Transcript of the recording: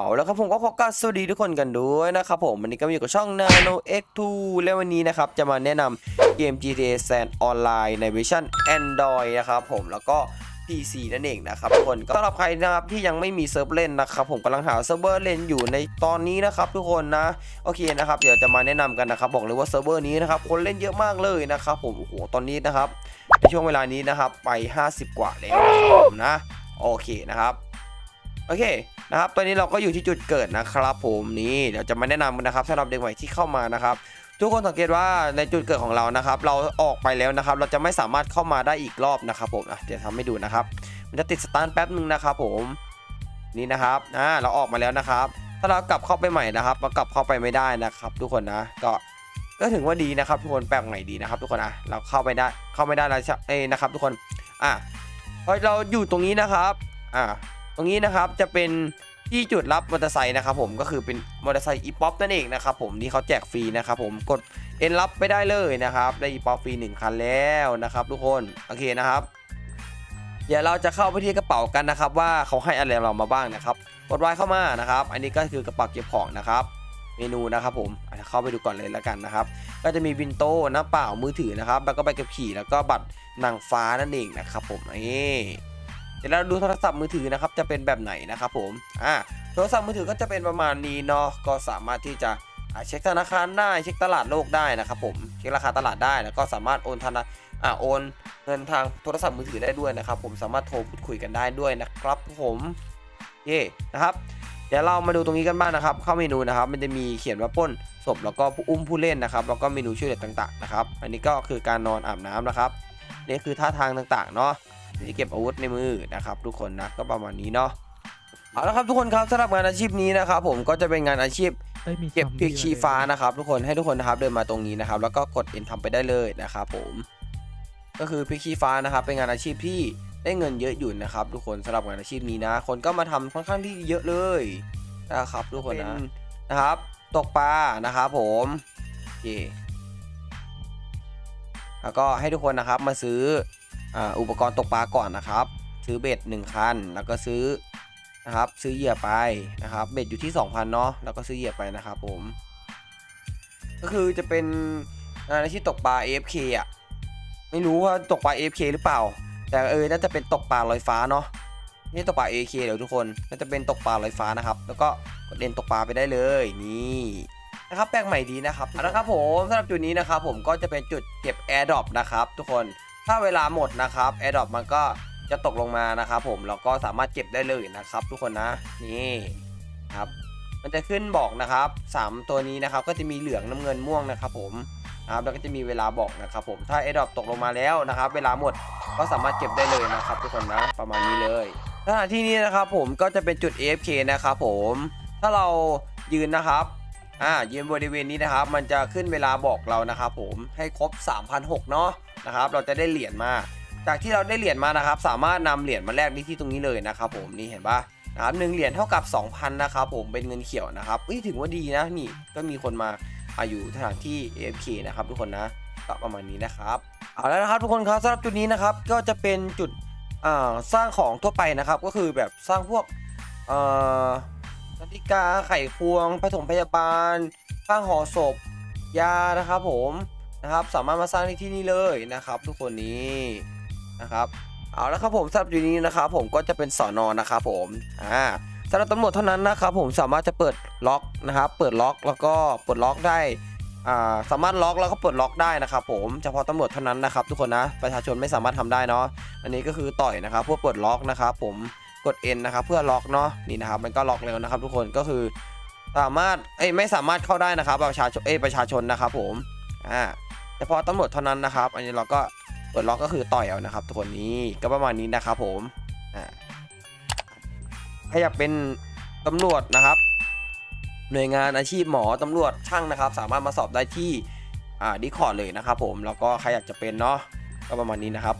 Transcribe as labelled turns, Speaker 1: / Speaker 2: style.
Speaker 1: าแล้วครับผมก็ขอกราบสวัสดีทุกคนกันด้วยนะครับผมวันนี้ก็มาอยู่กับช่อง Nano X2 และวันนี้นะครับจะมาแนะนำเกม GTA San Online ในเวอร์ชัน Android นะครับผมแล้วก็ PC นั่นเองนะครับทุกคนก็สำหรับใครนะครับที่ยังไม่มีเซิร์ฟเล่นนะครับผมกำลังหาเซิร์ฟเวอร์เล่นอยู่ในตอนนี้นะครับทุกคนนะโอเคนะครับเดี๋ยวจะมาแนะนำกันนะครับบอกเลยว่าเซิร์ฟเวอร์นี้นะครับคนเล่นเยอะมากเลยนะครับผมโอ้โหตอนนี้นะครับในช่วงเวลานี้นะครับไป 50 กว่าแล้วนะครับผมนะโอเคนะครับโอเค นะครับตอนนี้เราก็อยู่ที่จุดเกิดนะครับ ผมนี่เดี๋ยวจะมาแนะนำนะครับสำหรับเด็กใหม่ที่เข้ามานะครับ ทุกคนสังเกตว่าในจุดเกิดของเรานะครับ เราออกไปแล้วนะครับ เราจะไม่สามารถเข้ามาได้อีกรอบนะครับ ผมเดี๋ยวทำให้ดูนะครับ มันจะติดสตาร์ทแป๊บหนึ่งนะครับ ผมนี่นะครับอ่าเราออกมาแล้วนะครับ ถ้าเรากลับเข้าไปใหม่นะครับเรากลับเข้าไปไม่ได้นะครับ ทุกคนนะก็ก็ถือว่าดีนะครับ ทุกคนแปลกใหม่ดีนะครับ ทุกคนนะเราเข้าไปได้เข้าไม่ได้แล้วใช่เอ้นะครับ ทุกคนอะพอเราอยู่ตรงนี้นะครับ อ่า รงนี้นะครับจะเป็นที่จุดรับมอเตอร์ไซค์นะครับผมก็คือเป็นมอเตอร์ไซค์อีป๊อปนั่นเองนะครับผมที่เขาแจกฟรีนะครับผมกดเอ็นรับไปได้เลยนะครับได้อีป๊อปฟรีหนึ่งคันแล้วนะครับ ทุกคนโอเคนะครับ เดี๋ยวเราจะเข้าไปที่กระเป๋ากันนะครับ ว่าเขาให้อะไรเรามาบ้างนะครับกดไวายเข้ามานะครับ อันนี้ก็คือกระเป๋าเก็บของนะครับ เมนูนะครับผมอะเข้าไปดูก่อนเลยแล้วกันนะครับ ก็จะมีวินโต้น้ำเปล่ามือถือนะครับ แล้วก็ใบขับขี่แล้วก็บัตรนางฟ้านั่นเองนะครับผมนี่ เดี๋ยวเราดูโทรศัพท์มือถือนะครับจะเป็นแบบไหนนะครับผมอ่าโทรศัพท์มือถือก็จะเป็นประมาณนี้เนาะก็สามารถที่จะเช็คธนาคารได้เช็คตลาดโลกได้นะครับผมเช็คราคาตลาดได้แล้วก็สามารถโอนธนาอ่าโอนเงินทางโทรศัพท์มือถือได้ด้วยนะครับ ผมสามารถโทรพูดคุยกันได้ด้วยนะครับผมเย่นะครับเดี๋ยวเรามาดูตรงนี้กันบ้างนะครับ เข้าเมนูนะครับ มันจะมีเขียนว่าป้นศพแล้วก็ผู้อุ้มผู้เล่นนะครับ แล้วก็เมนูช่วยเหลือต่างๆนะครับ อันนี้ก็คือการนอนอาบน้ำนะครับนี่คือท่าทางต่างๆเนาะ ที่เก็บอาวุธในมือนะครับ ทุกคนนะก็ประมาณนี้เนาะเอาละครับทุกคนครับสำหรับงานอาชีพนี้นะครับผมก็จะเป็นงานอาชีพ
Speaker 2: เอ้ยมี
Speaker 1: เก็บ
Speaker 2: ซอม
Speaker 1: พริก
Speaker 2: บี้
Speaker 1: ชี้ฟ้านะครับทุกคนให้ทุกคนนะครับเดินมาตรงนี้นะครับ แล้วก็กดเอ็นทำไปได้เลยนะครับผมก็คือพริกชี้ฟ้านะครับ เป็นงานอาชีพที่ได้เงินเยอะอยู่นะครับ ทุกคนสำหรับงานอาชีพนี้นะ คนก็มาทำค่อนข้างที่เยอะเลยนะครับ ทุกคนนะนะครับ ตกปลานะครับผมโอเคแล้วก็ให้ทุกคนนะครับมาซื้อ อ่าอุปกรณ์ตกปลาก่อนนะครับ ซื้อเบ็ด1คัน แล้วก็ซื้อนะครับ ซื้อเหยื่อไปนะครับ เบ็ดอยู่ที่ 2,000เนาะแล้วก็ซื้อเหยื่อไปนะครับผม ก็คือจะเป็นงานอาชีพตกปลา AFK อะไม่รู้ว่าตกปลา AFK หรือเปล่า แต่เออน่าจะเป็นตกปลาลอยฟ้าเนาะนี่ตกปลา AK เดี๋ยวทุกคนน่าจะเป็นตกปลาลอยฟ้านะครับ แล้วก็กดเล่นตกปลาไปได้เลยนี่นะครับแปลกใหม่ดีนะครับเอาละครับผมสำหรับจุดนี้นะครับผมก็จะเป็นจุดเก็บ AirDrop นะครับทุกคน ถ้าเวลาหมดนะครับ AirDrop มันก็จะตกลงมานะครับผมแล้วก็สามารถเก็บได้เลยนะครับ ทุกคนนะนี่ครับ มันจะขึ้นบอกนะครับ 3 ตัวนี้นะครับก็จะมีเหลืองน้ำเงินม่วงนะครับผมนะครับแล้วก็จะมีเวลาบอกนะครับ ผมถ้า AirDrop ตกลงมาแล้วนะครับ เวลาหมดก็สามารถเก็บได้เลยนะครับ ทุกคนนะประมาณนี้เลยสถานที่นี้นะครับผมก็จะเป็นจุด AFK นะครับผมถ้าเรายืนนะครับ อ่ายืนบริเวณนี้นะครับ มันจะขึ้นเวลาบอกเรานะครับผมให้ครบ3,006เนาะนะครับ เราจะได้เหรียญมา จากที่เราได้เหรียญมานะครับ สามารถนำเหรียญมาแลกได้ที่ตรงนี้เลยนะครับ ผมนี่เห็นปะนะครับหนึ่งเหรียญเท่ากับ 2,000นะครับผมเป็นเงินเขียวนะครับเอ้ยถือว่าดีนะนี่ก็มีคนมาอายู่สถานที่ AFK นะครับทุกคนนะก็ประมาณนี้นะครับเอาแล้วนะครับทุกคนครับสำหรับจุดนี้นะครับก็จะเป็นจุดอ่าสร้างของทั่วไปนะครับ ก็คือแบบสร้างพวกอ่อ นาฬิกาไขควงผสมพยาบาลข้างห่อศพ ยานะครับผมนะครับสามารถมาสร้างได้ที่นี่เลยนะครับ ทุกคนนี้นะครับเอาละครับผมสำหรับอยู่นี้นะครับผมก็จะเป็นสอนอนะครับผมอ่าสำหรับตำรวจเท่านั้นนะครับผมสามารถจะเปิดล็อกนะครับ เปิดล็อกแล้วก็ปลดล็อกได้อ่าสามารถล็อกแล้วก็เปิดล็อกได้นะครับผมเฉพาะตำรวจเท่านั้นนะครับ ทุกคนนะประชาชนไม่สามารถทำได้เนาะอันนี้ก็คือต่อยนะครับเพื่อเปิดล็อกนะครับผม กด N นะครับเพื่อล็อกเนาะนี่นะครับมันก็ล็อกเร็วนะครับ ทุกคนก็คือสามารถเอ้ไม่สามารถเข้าได้นะครับประชาชนเอ้ประชาชนนะครับผมอ่าเฉพาะตำรวจเท่านั้นนะครับ อันนี้เราก็เปิดล็อกก็คือต่อยเอานะครับ ทุกคนนี้ก็ประมาณนี้นะครับผมอ่าถ้าอยากเป็นตำรวจนะครับ หน่วยงานอาชีพหมอตำรวจช่างนะครับ สามารถมาสอบได้ที่อ่าดิคอร์ดเลยนะครับผมแล้วก็ใครอยากจะเป็นเนาะก็ประมาณนี้นะครับ